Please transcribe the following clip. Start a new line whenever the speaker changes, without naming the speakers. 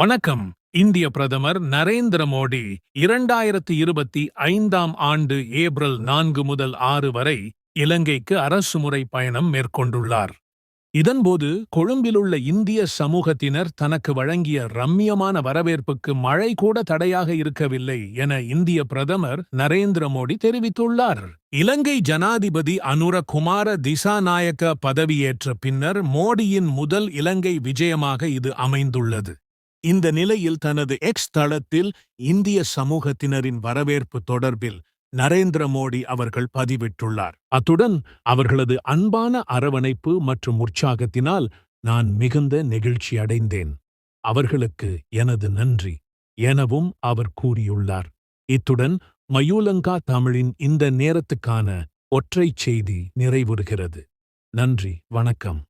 வணக்கம் இந்திய பிரதமர் நரேந்திர மோடி இரண்டாயிரத்தி இருபத்தி ஐந்தாம் ஆண்டு ஏப்ரல் நான்கு முதல் ஆறு வரை இலங்கைக்கு அரசுமுறை பயணம் மேற்கொண்டுள்ளார் இதன்போது கொழும்பிலுள்ள இந்திய சமூகத்தினர் தனக்கு வழங்கிய ரம்மியமான வரவேற்புக்கு மழை கூட தடையாக இருக்கவில்லை என இந்திய பிரதமர் நரேந்திர மோடி தெரிவித்துள்ளார் இலங்கை ஜனாதிபதி அனுர குமார திசாநாயக்க பதவியேற்ற பின்னர் மோடியின் முதல் இலங்கை விஜயமாக இது அமைந்துள்ளது இந்த நிலையில் தனது எக்ஸ் தளத்தில் இந்திய சமூகத்தினரின் வரவேற்பு தொடர்பில் நரேந்திர மோடி அவர்கள் பதிவிட்டுள்ளார்
அத்துடன் அவர்களது அன்பான அரவணைப்பு மற்றும் உற்சாகத்தினால் நான் மிகுந்த நெகிழ்ச்சி அடைந்தேன் அவர்களுக்கு எனது நன்றி எனவும் அவர் கூறியுள்ளார் இத்துடன் மயூலங்கா தமிழின் இந்த நேரத்துக்கான ஒற்றைச் செய்தி நிறைவுறுகிறது நன்றி வணக்கம்